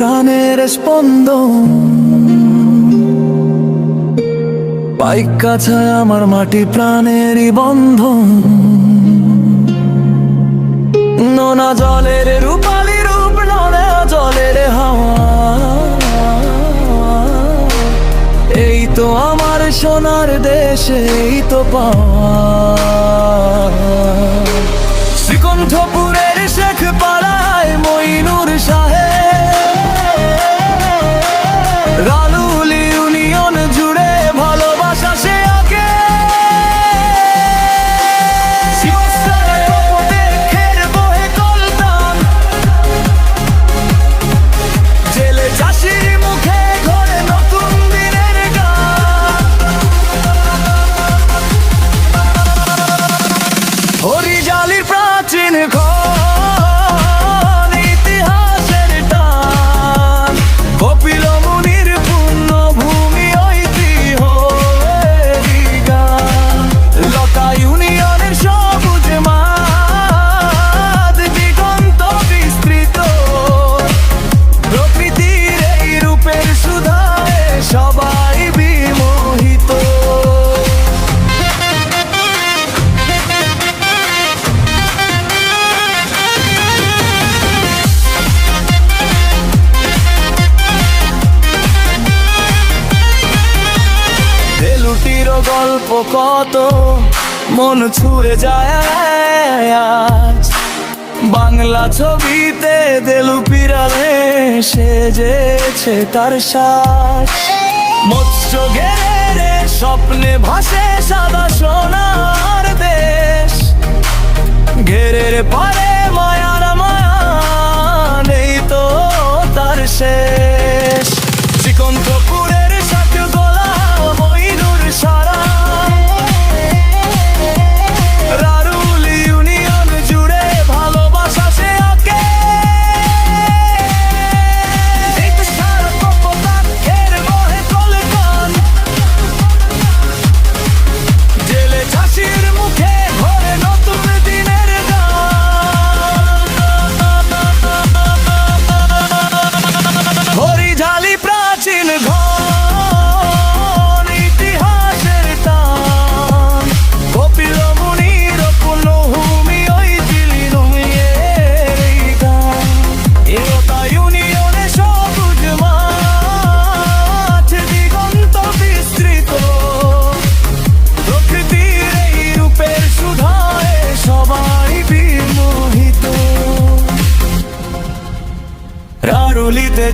প্রাণের স্পন্দন বাইক কাছায় আমার মাটি প্রাণেরই বন্ধন। নোনা জলের রূপালি রূপ, নোনা জলের হাওয়া। এই তো আমার সোনার দেশে, এই তো পাওয়া। শ্রীকণ্ঠপুরের শেখ পাড়ায় গল্প কত? মন ছুঁয়ে যায় আজ। বাংলা ছবিতে দেলু পিরালে সেজেছে তার শ্বাস। মৎস্য ঘেরে স্বপ্নে ভাসে সাদা সোনার দেশ। ঘেরের পারে Rarulite